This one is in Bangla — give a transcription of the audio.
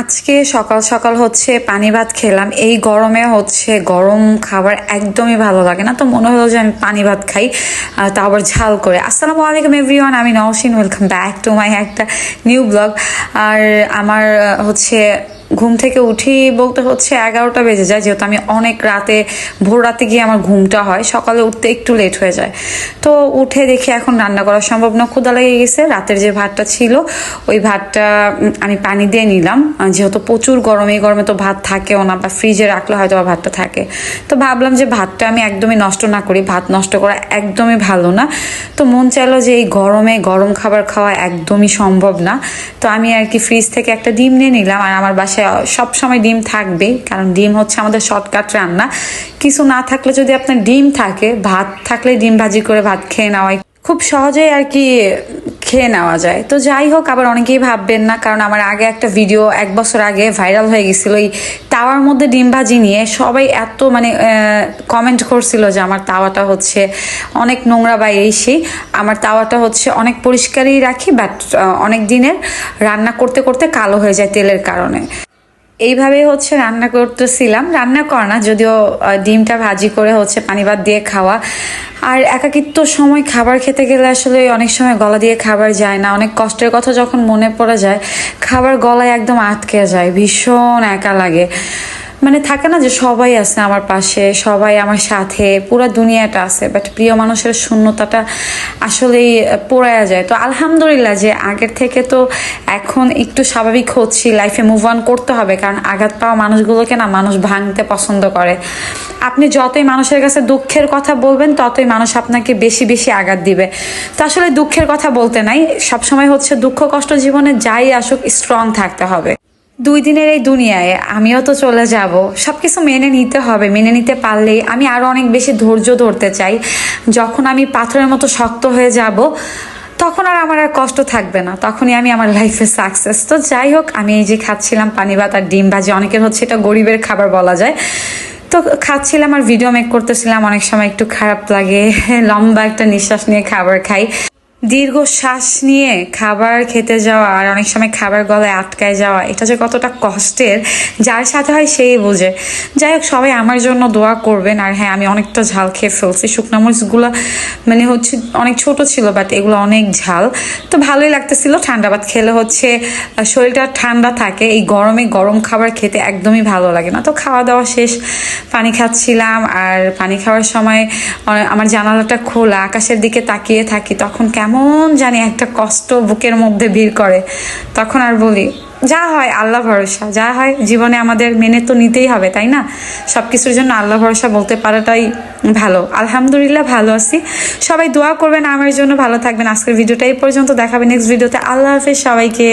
আজকে সকাল সকাল হচ্ছে পানি ভাত খেলাম। এই গরমে হচ্ছে গরম খাবার একদমই ভালো লাগে না। তো মনে হলো যে আমি পানি ভাত খাই তা আবার ঝাল করে। আসসালামু আলাইকুম এভরিওয়ান আমি Nowshin welcome back to my একটা নিউ ব্লগ আর আমার হচ্ছে ঘুম থেকে উঠি বলতে হচ্ছে এগারোটা বেজে যায়, যেহেতু আমি অনেক রাতে, ভোর রাতে গিয়ে আমার ঘুমটা হয়, সকালে উঠতে একটু লেট হয়ে যায়। তো উঠে দেখি এখন রান্না করা সম্ভব না ক্ষুদা লেগে গেছে, রাতের যে ভাতটা ছিল, ওই ভাতটা আমি পানি দিয়ে নিলাম। যেহেতু প্রচুর গরমে গরমে তো ভাত থাকেও না, বা ফ্রিজে রাখলে হয়তো বা ভাতটা থাকে। তো ভাবলাম যে ভাতটা আমি একদমই নষ্ট না করি, ভাত নষ্ট করা একদমই ভালো না। তো মন চাইলো যে এই গরমে গরম খাবার খাওয়া একদমই সম্ভব না। তো আমি আর কি ফ্রিজ থেকে একটা ডিম নিয়ে নিলাম, আর আমার বাসায় সব সময় ডিম থাকবেই কারণ ডিম হচ্ছে আমাদের শর্টকাট রান্না। কিছু না থাকলে যদি আপনার ডিম থাকে, ভাত থাকলে ডিম ভাজি করে ভাত খেয়ে নেওয়াই। খুব সহজেই আর কি খেয়ে নেওয়া যায়। তো যাই হোক, আবার অনেকেই ভাববেন না, কারণ আমার আগে একটা ভিডিও এক বছর আগে ভাইরাল হয়ে গেছিল। এই তাওয়ার মধ্যে ডিম ভাজি নিয়ে সবাই এত মানে কমেন্ট করছিল যে আমার তাওয়াটা হচ্ছে অনেক নোংরা বা এই সেই। আমার তাওয়াটা হচ্ছে অনেক পরিষ্কারই রাখি বাট অনেক দিনের রান্না করতে করতে কালো হয়ে যায় তেলের কারণে। এইভাবে হচ্ছে রান্না করতেছিলাম। রান্না কর না, যদিও ডিমটা ভাজি করে হচ্ছে পানি ভাত দিয়ে খাওয়া। আর একাকিত্ব সময় খাবার খেতে গেলে আসলে অনেক সময় গলা দিয়ে খাবার যায় না। অনেক কষ্টের কথা যখন মনে পড়ে যায়, খাবার গলায় একদম আটকে যায়, ভীষণ একা লাগে। মানে থাকে না যে সবাই আছে আমার পাশে, সবাই আমার সাথে, পুরো দুনিয়াটা আছে বাট প্রিয় মানুষের শূন্যতাটা আসলেই পড়ায়া যায়। তো আলহামদুলিল্লাহ যে আগের থেকে তো এখন একটু স্বাভাবিক হচ্ছি লাইফে মুভ অন করতে হবে, কারণ আঘাত পাওয়া মানুষগুলোকে না মানুষ ভাঙতে পছন্দ করে। আপনি যতই মানুষের কাছে দুঃখের কথা বলবেন, ততই মানুষ আপনাকে বেশি বেশি আঘাত দিবে। তো আসলে দুঃখের কথা বলতে নাই, সবসময় হচ্ছে দুঃখ কষ্ট জীবনে যাই আসুক স্ট্রং থাকতে হবে। দুই দিনের এই দুনিয়ায় আমিও তো চলে যাব। সব কিছু মেনে নিতে হবে। মেনে নিতে পারলেই আমি আরও অনেক বেশি ধৈর্য ধরতে চাই। যখন আমি পাথরের মতো শক্ত হয়ে যাব, তখন আর আমার আর কষ্ট থাকবে না। তখনই আমি আমার লাইফে সাকসেস তো যাই হোক, আমি এই যে খাচ্ছিলাম পানি ভাত আর ডিম ভাজি, অনেকের হচ্ছে এটা গরিবের খাবার বলা যায়। তো খাচ্ছিলাম আর ভিডিও মেক করতেছিলাম, অনেক সময় একটু খারাপ লাগে, লম্বা একটা নিঃশ্বাস নিয়ে খাবার খাই। দীর্ঘ শ্বাস নিয়ে খাবার খেতে যাওয়া আর অনেক সময় খাবার গলায় আটকায় যাওয়া, এটা যে কতটা কষ্টের, যার সাথে হয় সেই বোঝে। যাই হোক, সবাই আমার জন্য দোয়া করবেন। আর হ্যাঁ আমি অনেকটা ঝাল খেয়ে ফেলছি। শুকনো মরিচগুলো মানে হচ্ছে অনেক ছোট ছিল বাট এগুলো অনেক ঝাল। তো ভালোই লাগতেছিল, ঠান্ডা ভাত খেলে হচ্ছে শরীরটা ঠান্ডা থাকে, এই গরমে গরম খাবার খেতে একদমই ভালো লাগে না। তো খাওয়া দাওয়া শেষ, পানি খাচ্ছিলাম, আর পানি খাওয়ার সময় আমার জানালাটা খোলা, আকাশের দিকে তাকিয়ে থাকি, তখন কেমন জানি একটা কষ্ট বুকের মধ্যে ভিড় করে। তখন আর বলি যা হয় আল্লাহ ভরসা, যা হয় জীবনে আমাদের মেনে তো নিতেই হবে, তাই না? সব কিছুর জন্য আল্লাহ ভরসা বলতে পারাটাই ভালো। আলহামদুলিল্লাহ ভালো আছি। সবাই দোয়া করবেন, আমার জন্য ভালো থাকবেন। আজকের ভিডিওটা এই পর্যন্ত। দেখাবেন নেক্সট ভিডিওতে আল্লাহ হাফেজ সবাইকে।